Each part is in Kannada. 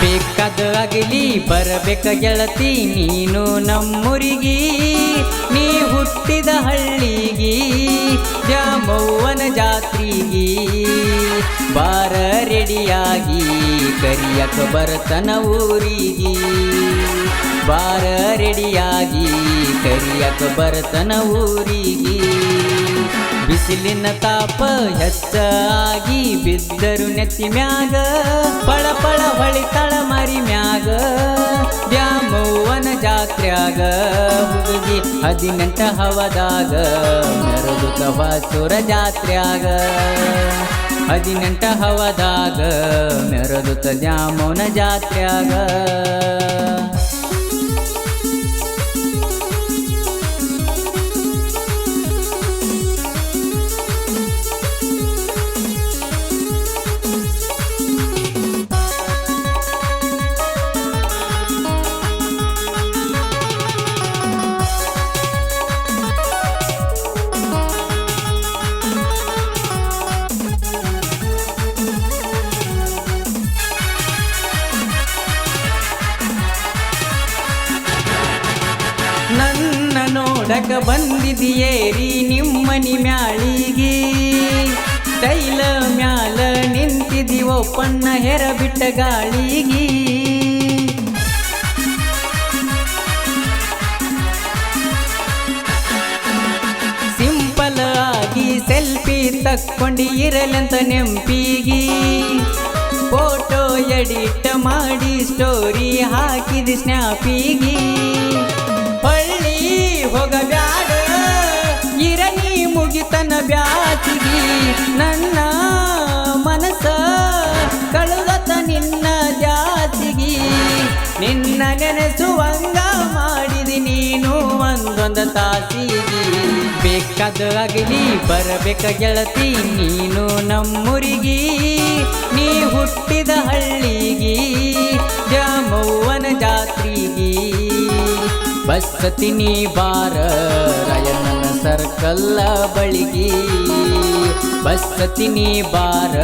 ಬೇಕಾದ ಆಗಲಿ ಬರಬೇಕ ಗೆಳತಿ, ನೀನು ನಮ್ಮೂರಿಗಿ. ನೀ ಹುಟ್ಟಿದ ಹಳ್ಳಿಗಿ, ದ್ಯಾಮವ್ವನ ಜಾತ್ರಿಗಿ. ಬಾರ ರೆಡಿಯಾಗಿ ಕರಿಯಕ ಬರತನ ಊರಿಗಿ. ಬಾರ ರೆಡಿಯಾಗಿ ಕರಿಯಕ ಬರತನ ಊರಿಗಿ. ಬಿಸಿಲಿನ ತಾಪ ಹೆಚ್ಚಾಗಿ ಬಿದ್ದರು ನೆತ್ತಿ ಮ್ಯಾಗ, ಪಳ ಪಳ ಹೊಳಿತಳ ಮರಿ ಮ್ಯಾಗ, ದ್ಯಾಮವ್ವನ ಜಾತ್ರ್ಯಾಗ ಹುಡುಗಿ ಹದಿನೆಂಟ ಹವದಾಗ ಮೆರದುತ ಸುರ ಜಾತ್ರ್ಯಾಗ. ಹದಿನೆಂಟ ಹವದಾಗ ಮೆರದುತ ದ್ಯಾಮೋನ ಜಾತ್ರ್ಯಾಗ. ನೋಡಕ ಬಂದಿದೆಯೇರಿ ನಿಮ್ಮನಿ ಮ್ಯಾಳಿಗೆ? ತೈಲ ಮ್ಯಾಲ ನಿಂತಿದೀವೋ ಪಣ್ಣ ಹೆರ ಬಿಟ್ಟ ಗಾಳಿಗಿ? ಸಿಂಪಲ್ ಆಗಿ ಸೆಲ್ಫಿ ತಕ್ಕೊಂಡು ಇರಲಂತ ನೆಂಪಿಗಿ? ಫೋಟೋ ಎಡಿಟ್ ಮಾಡಿ ಸ್ಟೋರಿ ಹಾಕಿದ ಸ್ನ್ಯಾಪಿಗಿ? ಹಳ್ಳಿ ಹೋಗಬ್ಯಾಡ. ಇರನಿ ಮುಗಿತನ ಬ್ಯಾಸಿಗಿ ನನ್ನ ಮನಸ ಕಳುಗತ ನಿನ್ನ ಜಾತಿಗಿ. ನಿನ್ನ ನೆನೆಸುವಂಗ ಮಾಡಿದಿ ನೀನು ಒಂದೊಂದ ತಾಸಿಗಿ. ಬೇಕಾದ ಆಗಲಿ ಬರಬೇಕ ಗೆಳತಿ ನೀನು ನಮ್ಮೂರಿಗಿ. ನೀ ಹುಟ್ಟಿದ ಹಳ್ಳಿಗಿ. ದ್ಯಾಮವ್ವನ ಬಸ್ಸತಿನಿ ಬಾರ ರಾಯಣ್ಣನ ಸರ್ಕಲ್ಲ ಬಳಿಗಿ. ಬಸ್ಸತಿನಿ ಬಾರ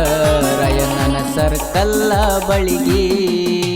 ರಾಯಣ್ಣನ ಸರ್ಕಲ್ಲ ಬಳಿಗಿ.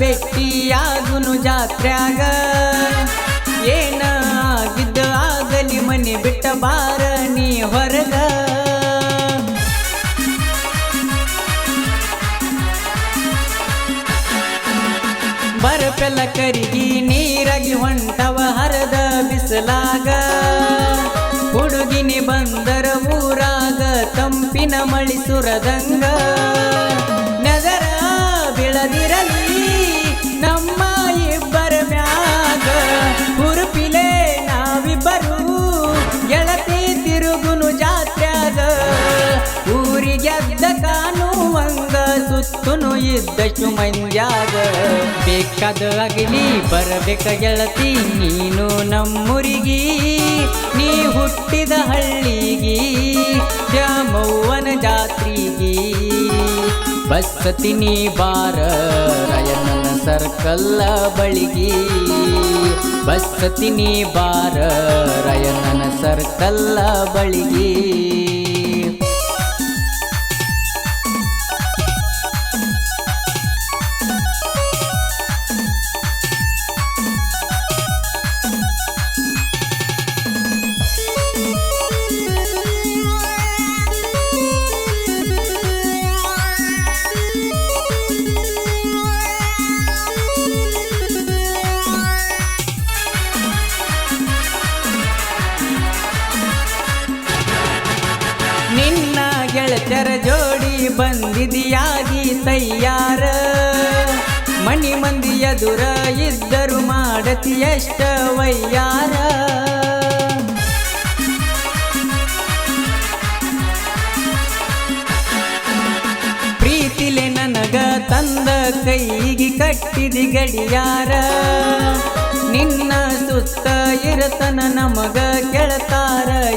ಎಲ್ಲ ಭೇಟಿಯಾಗುನು ಜಾತ್ರ್ಯಾಗ. ಏನ ಆಗಿದ್ದ ಆಗಲಿ ಮನೆ ಬಿಟ್ಟ ಬಾರ ನೀ ಹೊರಗ. ಬರಪೆಲ್ಲ ಕರಿಗಿ ನೀರಾಗಿ ಹೊಂಟವ ಹರದ ಬಿಸಲಾಗ. ಹುಡುಗಿನಿ ಬಂದರ ಊರಾಗ ತಂಪಿನ ಮಳಿ ಸುರದಂಗ. ನಗರ ಬೆಳದಿರಲಿ ಸುತ್ತುನು ಇದ್ದಷ್ಟು ಮಂಜಾಗ ಬೇಕಾದ ಆಗಲಿ ಬರಬೇಕ ಗೆಳತಿ, ನೀನು ನಮ್ಮೂರಿಗಿ. ನೀ ಹುಟ್ಟಿದ ಹಳ್ಳಿಗಿ, ಶ್ಯಾಮವ್ವನ ಜಾತ್ರಿಗಿ. ಬಸ್ಸತಿನಿ ಬಾರ, ರಾಯಣ್ಣನ ಸರ್ಕಲ್ಲ ಬಳಿಗಿ. ಬಸ್ಸತಿನಿ ಬಾರ ರಯನನ ಸರ್ಕಲ್ಲ ಬಳಿಗಿ. ಬಂದಿದಿಯಾಗಿ ತಯ್ಯಾರ ಮಣಿ ಮಂದಿ ಎದುರ ಇದ್ದರು ಮಾಡತಿ ಎಷ್ಟ ವಯ್ಯಾರ? ಪ್ರೀತಿಲೆ ತಂದ ಕೈಗಿ ಕಟ್ಟಿದಿ ಗಡಿಯಾರ. ನಿನ್ನ ಸುತ್ತ ಇರತನ ನಮಗ ಕೆಳತಾರ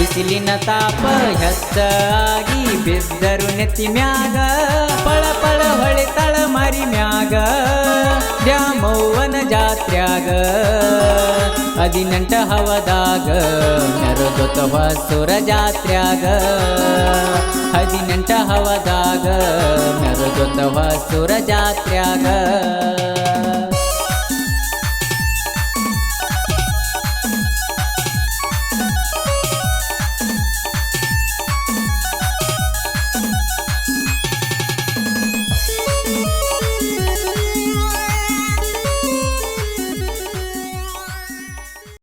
ಬಿಸಿಲಿನ ತಾಪ ಹೆಚ್ಚಾಗಿ ಬಿದ್ದರು ನೆತ್ತಿ ಮ್ಯಾಗ. ಪಳ ಪಳ ಹೊಳಿತಳ ಮರಿ ಮ್ಯಾಗ. ದ್ಯಾಮವ್ವನ ಜಾತ್ರ್ಯಾಗ. ಹದಿನೆಂಟ ಹವದಾಗ ಮೆರದೊತ್ತ ಹೊಸುರ ಜಾತ್ರ್ಯಾಗ. ಹದಿನೆಂಟ ಹವದಾಗ ಮೆರದೊತ್ತ ಹೊಸುರ ಜಾತ್ರ್ಯಾಗ.